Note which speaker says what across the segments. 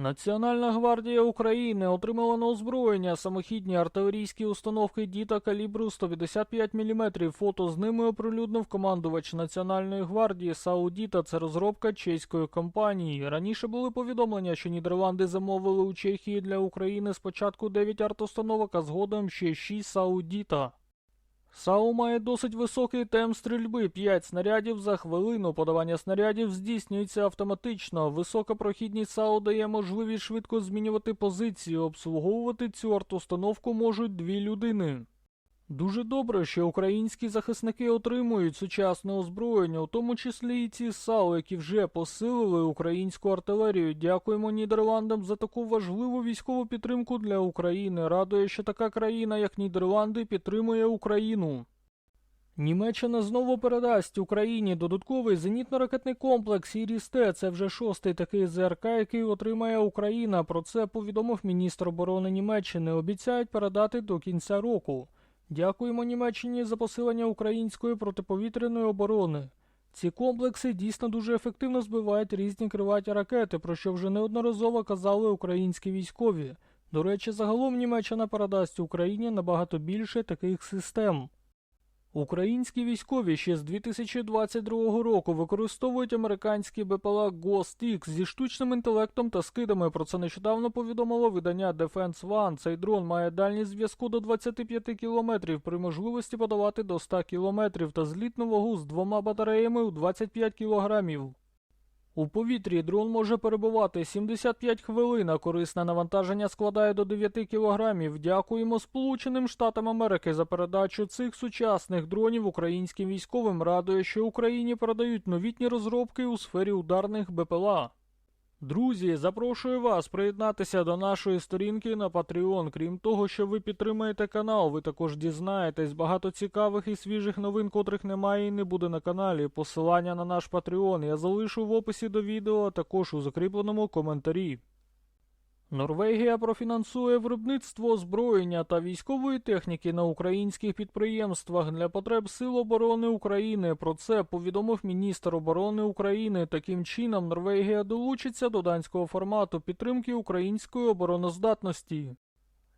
Speaker 1: Національна гвардія України отримала на озброєння самохідні артилерійські установки діта калібру 155 мм. Фото з ними оприлюднив командувач Національної гвардії Саудіта. Це розробка чеської компанії. Раніше були повідомлення, що Нідерланди замовили у Чехії для України спочатку 9 артустановок, а згодом ще 6 Саудіта. САУ має досить високий темп стрільби 5 снарядів за хвилину. Подавання снарядів здійснюється автоматично. Висока прохідність САУ дає можливість швидко змінювати позиції. Обслуговувати цю артустановку можуть дві людини. Дуже добре, що українські захисники отримують сучасне озброєння, у тому числі і ці САУ, які вже посилили українську артилерію. Дякуємо Нідерландам за таку важливу військову підтримку для України. Радує, що така країна, як Нідерланди, підтримує Україну. Німеччина знову передасть Україні додатковий зенітно-ракетний комплекс «Іріс-Т». Це вже шостий такий ЗРК, який отримає Україна. Про це повідомив міністр оборони Німеччини. Обіцяють передати до кінця року. Дякуємо Німеччині за посилення української протиповітряної оборони. Ці комплекси дійсно дуже ефективно збивають різні криваті ракети, про що вже неодноразово казали українські військові. До речі, загалом Німеччина передасть Україні набагато більше таких систем. Українські військові ще з 2022 року використовують американські БПЛА Ghost X зі штучним інтелектом та скидами. Про це нещодавно повідомило видання Defense One. Цей дрон має дальність зв'язку до 25 кілометрів при можливості подавати до 100 кілометрів та злітну вагу з двома батареями у 25 кілограмів. У повітрі дрон може перебувати 75 хвилин, а корисне навантаження складає до 9 кілограмів. Дякуємо Сполученим Штатам Америки за передачу цих сучасних дронів українським військовим. Радує, що Україні передають новітні розробки у сфері ударних БПЛА. Друзі, запрошую вас приєднатися до нашої сторінки на Patreon. Крім того, що ви підтримаєте канал, ви також дізнаєтесь багато цікавих і свіжих новин, котрих немає і не буде на каналі. Посилання на наш Patreon я залишу в описі до відео, а також у закріпленому коментарі. Норвегія профінансує виробництво озброєння та військової техніки на українських підприємствах для потреб Сил оборони України. Про це повідомив міністр оборони України. Таким чином, Норвегія долучиться до данського формату підтримки української обороноздатності.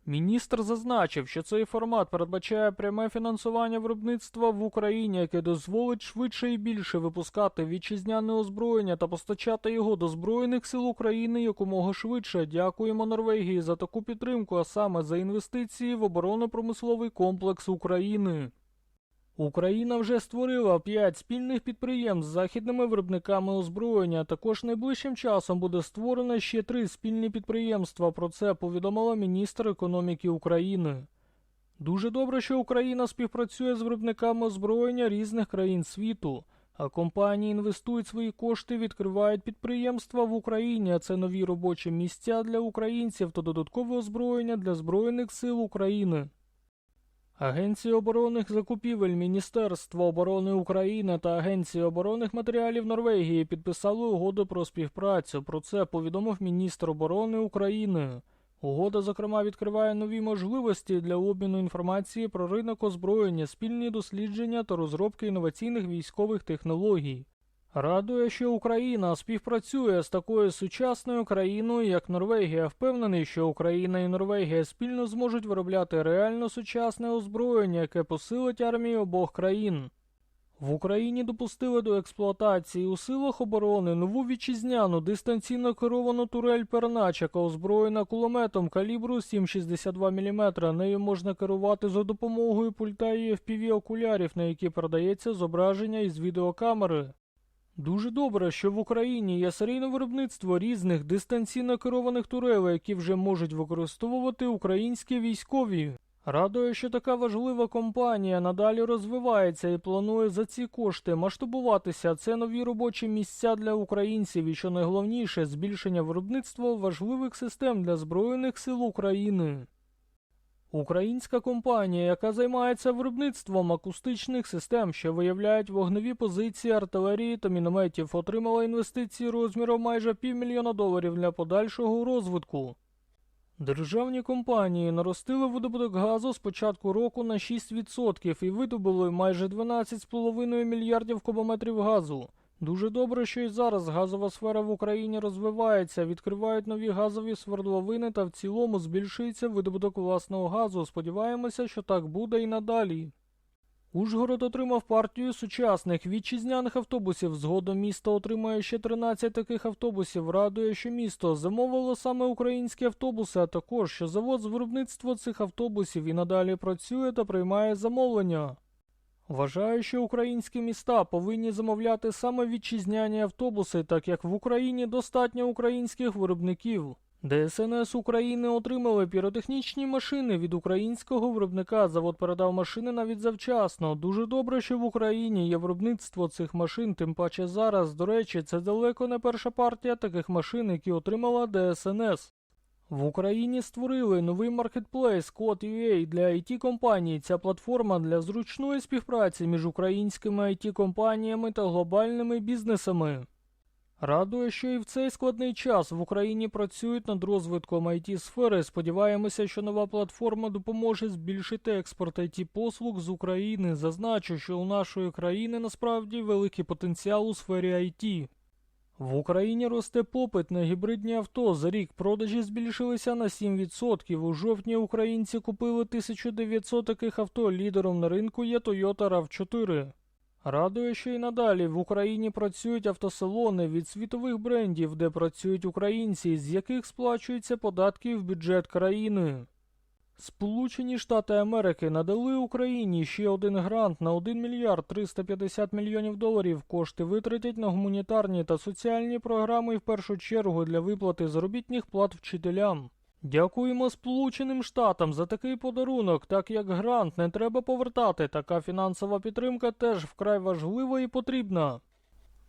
Speaker 1: Міністр зазначив, що цей формат передбачає пряме фінансування виробництва в Україні, яке дозволить швидше і більше випускати вітчизняне озброєння та постачати його до Збройних сил України якомога швидше. Дякуємо Норвегії за таку підтримку, а саме за інвестиції в оборонно-промисловий комплекс України. Україна вже створила 5 спільних підприємств з західними виробниками озброєння. Також найближчим часом буде створено ще три спільні підприємства. Про це повідомила міністр економіки України. Дуже добре, що Україна співпрацює з виробниками озброєння різних країн світу. А компанії інвестують свої кошти, відкривають підприємства в Україні. а Це нові робочі місця для українців та додаткове озброєння для Збройних сил України. Агенція оборонних закупівель Міністерства оборони України та Агенції оборонних матеріалів Норвегії підписали угоду про співпрацю. Про це повідомив міністр оборони України. Угода, зокрема, відкриває нові можливості для обміну інформації про ринок озброєння, спільні дослідження та розробки інноваційних військових технологій. Радує, що Україна співпрацює з такою сучасною країною, як Норвегія. Впевнений, що Україна і Норвегія спільно зможуть виробляти реально сучасне озброєння, яке посилить армії обох країн. В Україні допустили до експлуатації у силах оборони нову вітчизняну дистанційно керовану турель Пернач, яка озброєна кулеметом калібру 7,62 мм. Нею можна керувати за допомогою пульта і FPV окулярів, на які передається зображення із відеокамери. Дуже добре, що в Україні є серійне виробництво різних дистанційно керованих турелей, які вже можуть використовувати українські військові. Радує, що така важлива компанія надалі розвивається і планує за ці кошти масштабуватися. Це нові робочі місця для українців і що найголовніше збільшення виробництва важливих систем для Збройних сил України. Українська компанія, яка займається виробництвом акустичних систем, що виявляють вогневі позиції артилерії та мінометів, отримала інвестиції розміром майже півмільйона доларів для подальшого розвитку. Державні компанії наростили видобуток газу з початку року на 6% і видобули майже 12,5 мільярдів кубометрів газу. Дуже добре, що і зараз газова сфера в Україні розвивається, відкривають нові газові свердловини та в цілому збільшується видобуток власного газу. Сподіваємося, що так буде і надалі. Ужгород отримав партію сучасних вітчизняних автобусів. Згодом місто отримає ще 13 таких автобусів. Радує, що місто замовило саме українські автобуси, а також що завод з виробництва цих автобусів і надалі працює та приймає замовлення. Вважаю, що українські міста повинні замовляти саме вітчизняні автобуси, так як в Україні достатньо українських виробників. ДСНС України отримали піротехнічні машини від українського виробника. Завод передав машини навіть завчасно. Дуже добре, що в Україні є виробництво цих машин, тим паче зараз. До речі, це далеко не перша партія таких машин, які отримала ДСНС. В Україні створили новий маркетплейс Code.ua для it компаній. Ця платформа для зручної співпраці між українськими it компаніями та глобальними бізнесами. Радує, що і в цей складний час в Україні працюють над розвитком it сфери. Сподіваємося, що нова платформа допоможе збільшити експорт it послуг з України. Зазначу, що у нашої країни насправді великий потенціал у сфері IT. В Україні росте попит на гібридні авто. За рік продажі збільшилися на 7%. У жовтні українці купили 1900 таких авто. Лідером на ринку є Toyota RAV4. Радує, що і надалі в Україні працюють автосалони від світових брендів, де працюють українці, з яких сплачуються податки в бюджет країни. Сполучені Штати Америки надали Україні ще один грант на 1 мільярд 350 мільйонів доларів. Кошти витратять на гуманітарні та соціальні програми в першу чергу для виплати заробітних плат вчителям. Дякуємо Сполученим Штатам за такий подарунок, так як грант не треба повертати. Така фінансова підтримка теж вкрай важлива і потрібна.